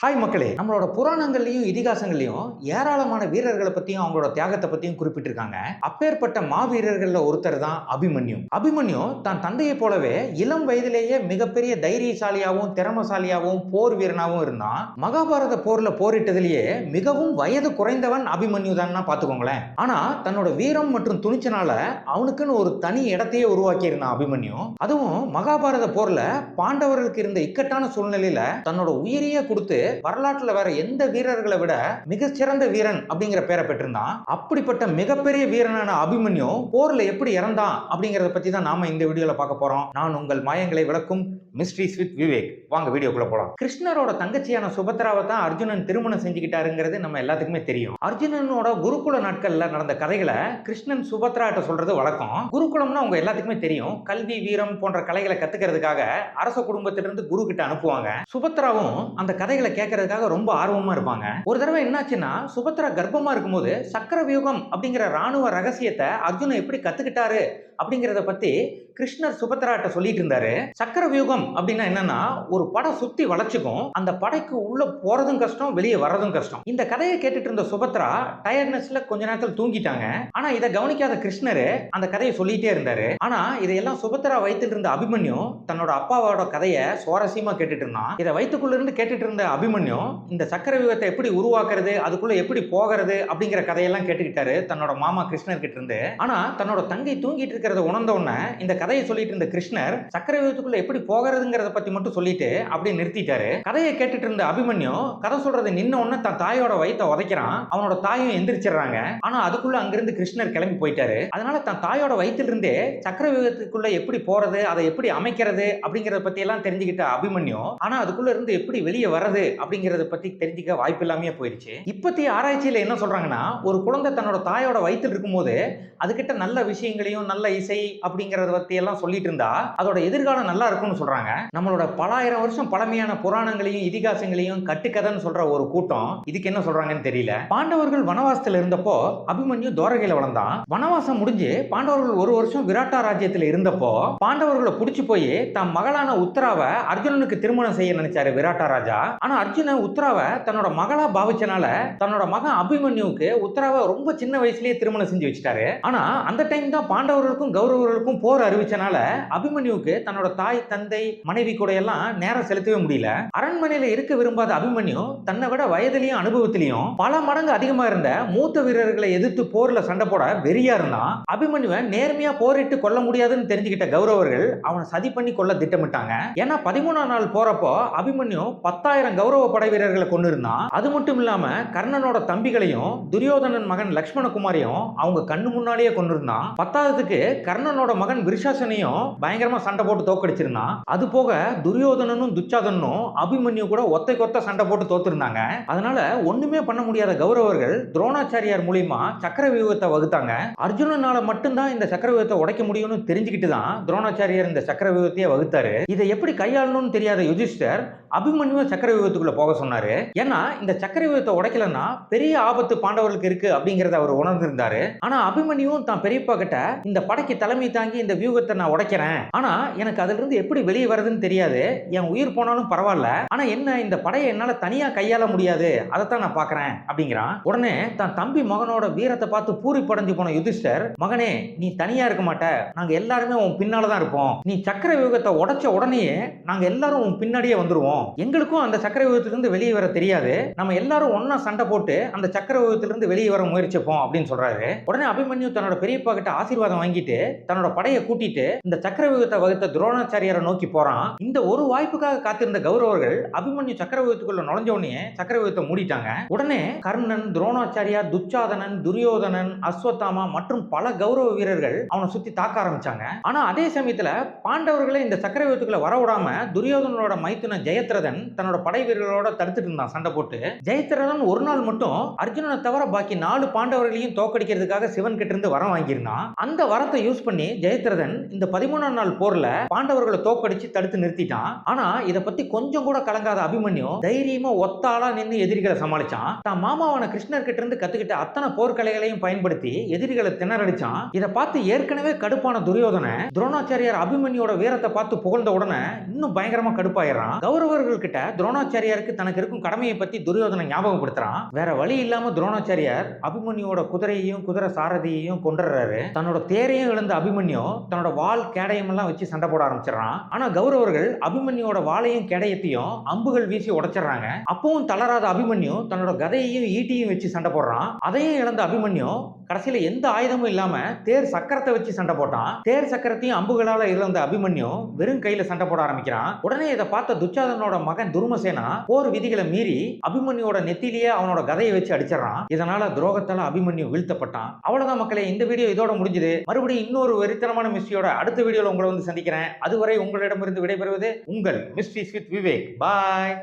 Hi மக்களே நம்மளோட புராணங்கள்லையும் இதிகாசங்கள்லையும் ஏராளமான வீரர்களை பத்தியும் அவங்களோட தியாகத்தை பத்தியும் குறிப்பிட்டிருக்காங்க. அப்பேற்பட்ட மாவீரர்கள்ல ஒருத்தர் தான் அபிமன்யு. அபிமன்யு தான் தந்தையை போலவே இளம் வயதிலேயே மிகப்பெரிய தைரியசாலியாகவும் திறமசாலியாகவும் போர் வீரனாகவும் இருந்தான். மகாபாரத போர்ல போரிட்டதிலேயே மிகவும் வயது குறைந்தவன் அபிமன்யு தான் பாத்துக்கோங்களேன் ஆனா தன்னோட வீரம் மற்றும் துணிச்சனால அவனுக்குன்னு ஒரு தனி இடத்தையே உருவாக்கி இருந்தான் அபிமன்யு. அதுவும் மகாபாரத போர்ல பாண்டவர்களுக்கு இருந்த இக்கட்டான சூழ்நிலையில தன்னோட உயிரையே கொடுத்து வரலாற்றுல வேற எந்த வீரர்களை விட மிகச்சிறந்த வீரன் அப்படிங்கிற பேரை பெற்றிருந்தான். அப்படிப்பட்ட மிகப்பெரிய வீரனான அபிமன்யு போர்ல எப்படி இறந்தான் அப்படிங்கறத பத்தி தான் நாம இந்த வீடியோல பார்க்க போறோம். நான் உங்கள் மாயங்களை விளக்கும் மிஸ்ட்ரிஸ் வித் விவேக். வாங்க வீடியோக்குள்ள போலாம். கிருஷ்ணரோட தங்கச்சியான சுபத்ராவை தான் அர்ஜுனன் திருமணம் செஞ்சுக்கிட்டாருங்கிறது நம்ம எல்லாத்துக்குமே தெரியும். அர்ஜுனனோட குருகுல நாட்கள்ல நடந்த கதைகளை கிருஷ்ணன் சுபத்ராட்ட சொல்றது வழக்கம். குருகுலம்னா உங்க எல்லாத்துக்குமே தெரியும். கல்வி வீரம் போன்ற கலைகளை கத்துக்கிறதுக்காக அரச குடும்பத்திலிருந்து குரு கிட்ட அனுப்புவாங்க. சுபத்ராவும் அந்த கதைகளை கேட்கறதுக்காக ரொம்ப ஆர்வமா இருப்பாங்க. ஒரு தடவை என்னாச்சுன்னா சுபத்ரா கர்ப்பமா இருக்கும்போது சக்கர வியூகம் அப்படிங்கிற ராணுவ ரகசியத்தை அர்ஜுன் எப்படி கத்துக்கிட்டாரு? அப்படிங்கிறத பத்தி கிருஷ்ணர் சுபத்ராட்ட சொல்லிட்டு இருந்தாரு. சக்கர வியூகம் அப்படின்னா என்னன்னா ஒரு படம் சுத்தி வளைச்சுக்கும் அந்த படைக்கு உள்ள போறதும் கஷ்டம் வெளியே வர்றதும் கஷ்டம். இந்த கதையை கேட்டுட்டு இருந்த சுபத்ரா டயர்ட்னஸ்ல கொஞ்ச நேரத்தில் தூங்கிட்டாங்க. ஆனா இதை கவனிக்காத கிருஷ்ணர் அந்த கதையை சொல்லிட்டே இருந்தாரு. ஆனா இதையெல்லாம் சுபத்ரா வைத்துட்டு இருந்த அபிமன்யு தன்னோட அப்பாவோட கதையை சுவாரஸ்யமா கேட்டுட்டு இருந்தான். இதை வயிற்றுக்குள்ள இருந்து கேட்டுட்டு இருந்த அபிமன்யு இந்த சக்கர வியூகத்தை எப்படி உருவாக்குறது அதுக்குள்ள எப்படி போகிறது அப்படிங்கிற கதையெல்லாம் கேட்டுக்கிட்டாரு தன்னோட மாமா கிருஷ்ணர் கிட்ட இருந்து. ஆனா தன்னோட தங்கை தூங்கிட்டு இருக்கிறத உணர்ந்த உடனே இந்த கதையை சொல்லிட்டு இருந்த கிருஷ்ணர் சக்கர எப்படி போகிறதுங்கிறத பத்தி மட்டும் சொல்லிட்டு அப்படியே நிறுத்திட்டாரு. கதையை கேட்டுட்டு இருந்த அபிமன்யு கதை சொல்றது நின்ன உடனே தன் தாயோட வயித்தை உதைக்கிறான். அவனோட தாயும் எந்திரிச்சிடுறாங்க. ஆனா அதுக்குள்ள அங்கிருந்து கிருஷ்ணர் கிளம்பி போயிட்டாரு. அதனால தன் தாயோட வயிற்றிலிருந்தே இருந்தே சக்கர எப்படி போறது அதை எப்படி அமைக்கிறது அப்படிங்கறத பத்தி எல்லாம் தெரிஞ்சுக்கிட்ட அபிமன்யு ஆனா அதுக்குள்ள இருந்து எப்படி வெளியே வர்றது அப்படிங்கறத பத்தி தெரிஞ்சுக்க வாய்ப்பு இல்லாமயே போயிருச்சு. இப்பத்திய ஆராய்ச்சியில என்ன சொல்றாங்கன்னா ஒரு குழந்தை தன்னோட தாயோட வயிற்றில் இருக்கும்போது அதுகிட்ட நல்ல விஷயங்களையும் நல்ல இசை அப்படிங்கறத பத்தி எல்லாம் சொல்லிட்டு இருந்தா அதோட எதிர்காலம் நல்லா இருக்கும்னு சொல்றாங்க. நம்மளோட பலாயிரம் வருஷம் பழமையான புராணங்களையும் இதிகாசங்களையும் கட்டுக்கதைன்னு சொல்ற ஒரு கூட்டம் இதுக்கு என்ன சொல்றாங்கன்னு தெரியல. பாண்டவர்கள் வனவாசத்துல இருந்தப்போ அபிமன்யு தோரகையில வளர்ந்தான். வனவாசம் முடிஞ்சு பாண்டவர்கள் ஒரு வருஷம் விராட்டா ராஜ்யத்துல இருந்தப்போ பாண்டவர்களை புடிச்சு போய் தன் மகளான உத்தராவை அர்ஜுனனுக்கு திருமணம் செய்ய நினைச்சாரு விராட்டா ராஜா. ஆனா அர்ஜுனன் உத்தராவை தன்னோட மகளா பாவிச்சனால தன்னோட மகன் அபிமன்யுவுக்கு உத்தராவை ரொம்ப சின்ன வயசுலயே திருமணம் செஞ்சு வச்சுட்டாரு. ஆனா அந்த டைம் தான் பாண்டவர்களுக்கும் கௌரவர்களுக்கும் போர் அறிவிச்சனால அபிமன்யுவுக்கு தன்னோட தாய் தந்தை மனைவி கூட எல்லாம் நேரம் செலுத்தவே முடியல. அரண்மனையில இருக்க விரும்பாத அபிமன்யு தன்னை விட வயதிலையும் அனுபவத்திலையும் பல மடங்கு அதிகமா இருந்த மூத்த வீரர்களை எதிர்த்து போர்ல சண்டை போட வெறியா இருந்தான் அபிமன்யுவை நேர்மையா போரிட்டு கொல்ல முடியாதுன்னு தெரிஞ்சுக்கிட்ட கௌரவர்கள் அவனை சதி பண்ணி கொல்ல திட்டமிட்டாங்க. ஏன்னா பதிமூணாம் நாள் போறப்போ அபிமன்யு பத்தாயிரம் கௌரவ படை வீரர்களை கொண்டு இருந்தான் அது மட்டும் இல்லாம கர்ணனோட தம்பிகளையும் துரியோதனன் மகன் லக்ஷ்மணகுமாரையும் அவங்க கண்ணு முன்னாலேயே கொண்டு இருந்தான் பத்தாவதுக்கு கர்ணனோட மகன் விருஷாசனையும் பயங்கரமா சண்டை போட்டு தோக்கடிச்சிருந்தான் அது போக துரியோதனனும் துச்சாதனும் அபிமன்யு கூட ஒத்தை கொத்த சண்டை போட்டு தோத்துருந்தாங்க. அதனால ஒண்ணுமே பண்ண முடியாத கௌரவர்கள் துரோணாச்சாரியார் மூலியமா சக்கர வியூகத்தை வகுத்தாங்க. அர்ஜுனனால மட்டும்தான் இந்த சக்கர வியூகத்தை உடைக்க முடியும்னு தெரிஞ்சுக்கிட்டு தான் துரோணாச்சாரியார் இந்த சக்கர வியூகத்தையே வகுத்தாரு. இதை எப்படி கையாளணும்னு தெரியாத யுதிஷ்டர் அபிமன்யுவை சக்கர வியூகத்துக்குள்ள போக சொன்னாரு. ஏன்னா இந்த சக்கர வியூகத்தை உடைக்கலன்னா பெரிய ஆபத்து பாண்டவர்களுக்கு இருக்கு அப்படிங்கறத அவர் உணர்ந்திருந்தாரு. ஆனா அபிமன்யுவும் தான் பெரியப்பா கிட்ட இந்த படைக்கு தலைமை தாங்கி இந்த வியூகத்தை நான் உடைக்கிறேன். ஆனா எனக்கு அதுல இருந்து எப்படி வெளியே வருதுன்னு தெரியாது. என் உயிர் போனாலும் பரவாயில்ல. ஆனா என்ன இந்த படையை என்னால தனியா கையாள முடியாது? அதைத்தான் நான் பாக்குறேன் அப்படிங்கிறான். உடனே தன் தம்பி மகனோட வீரத்தை பார்த்து பூரி படைஞ்சு போன யுதிஷ்டர் மகனே நீ தனியா இருக்க மாட்ட. நாங்க எல்லாருமே உன் பின்னாலதான் இருப்போம். நீ சக்கர வியூகத்தை உடைச்ச உடனேயே நாங்க எல்லாரும் உன் பின்னாடியே வந்துருவோம். எங்களுக்கும் அந்த சக்கர வியூகத்திலிருந்து வெளியே வர தெரியாது. நம்ம எல்லாரும் ஒன்னா சண்டை போட்டு அந்த சக்கர வியூகத்திலிருந்து வெளியே வர முயற்சிப்போம் அப்படின்னு சொல்றாரு. உடனே அபிமன்யு தன்னோட பெரியப்பா கிட்ட ஆசீர்வாதம் வாங்கிட்டு தன்னோட படையை கூட்டிட்டு இந்த சக்கரவியூகத்தை வகுத்த துரோணாச்சாரியரை நோக்கி போறான். இந்த ஒரு வாய்ப்புக்காக காத்திருந்த கௌரவர்கள் அபிமன்யு சக்கரவியூகத்துக்குள்ள நுழைஞ்ச உடனே சக்கரவியூகத்தை மூடிட்டாங்க. உடனே கர்ணன் துரோணாச்சாரியார் துச்சாதனன் துரியோதனன் அஸ்வத்தாமா மற்றும் பல கௌரவ வீரர்கள் அவனை சுத்தி தாக்க ஆரம்பிச்சாங்க. ஆனா அதே சமயத்துல பாண்டவர்களை இந்த சக்கர வியூகத்துக்குள்ள வர விடாம துரியோதனோட மைத்துன ஜெயத்ரதன் தன்னோட படை வீரர்களோட தடுத்துட்டு இருந்தான் சண்டை போட்டு. ஜெயத்ரதன் ஒரு நாள் மட்டும் அர்ஜுனனை தவிர பாக்கி நாலு பாண்டவர்களையும் தோக்கடிக்கிறதுக்காக சிவன் கிட்ட இருந்து வரம் வாங்கியிருந்தான். அந்த வரத்தை பலத்தை யூஸ் பண்ணி ஜெயத்ரதன் இந்த பதிமூணாம் நாள் போர்ல பாண்டவர்களை தோக்கடிச்சு தடுத்து நிறுத்திட்டான். ஆனா இதை பத்தி கொஞ்சம் கூட கலங்காத அபிமன்யு தைரியமா ஒத்தாளா நின்று எதிரிகளை சமாளிச்சான். தான் மாமாவான கிருஷ்ணர் கிட்ட இருந்து கத்துக்கிட்ட அத்தனை போர்க்கலைகளையும் பயன்படுத்தி எதிரிகளை திணறடிச்சான். இதை பார்த்து ஏற்கனவே கடுப்பான துரியோதனை துரோணாச்சாரியார் அபிமன்யோட வீரத்தை பார்த்து புகழ்ந்த உடனே இன்னும் பயங்கரமா கடுப்பாயிடுறான். கௌரவர்கள் கிட்ட துரோணாச்சாரியாருக்கு தனக்கு இருக்கும் கடமையை பத்தி துரியோதனை ஞாபகப்படுத்துறான். வேற வழி இல்லாம துரோணாச்சாரியார் அபிமன்யோட குதிரையையும் குதிரை சாரதியையும் கொண்டுறாரு தன்னோட தேரையும் இழந்த அபிமன்யு தன்னோட வாள் கேடயமெல்லாம் வச்சு சண்டை போட ஆரம்பிச்சிடறான். ஆனா கௌரவர்கள் அபிமன்யோட வாளையும் கேடயத்தையும் அம்புகள் வீசி உடைச்சிடுறாங்க. அப்பவும் தளராத அபிமன்யு தன்னோட கதையையும் ஈட்டியும் வச்சு சண்டை போடுறான். அதையும் இழந்த அபிமன்யு கடைசியில எந்த ஆயுதமும் இல்லாம தேர் சக்கரத்தை வச்சு சண்டை போட்டான். தேர் சக்கரத்தையும் அம்புகளால இழந்த அபிமன்யு வெறும் கையில சண்டை போட ஆரம்பிக்கிறான். உடனே இதை பார்த்த துச்சாதனோட மகன் துருமசேனா போர் விதிகளை மீறி அபிமன்யோட நெத்திலேயே அவனோட கதையை வச்சு அடிச்சிடறான். இதனால துரோகத்தால அபிமன்யு வீழ்த்தப்பட்டான். அவ்வளவுதான் மக்களே இந்த வீடியோ இதோட முடிஞ்சது. மறுபடியும் இன்னொரு வெறித்தனமான மிஸ்டியோட அடுத்த வீடியோல உங்களை வந்து சந்திக்கிறேன். அதுவரை உங்களிடமிருந்து விடைபெறுவது உங்கள் மிஸ்டிஸ் வித் விவேக். பாய்.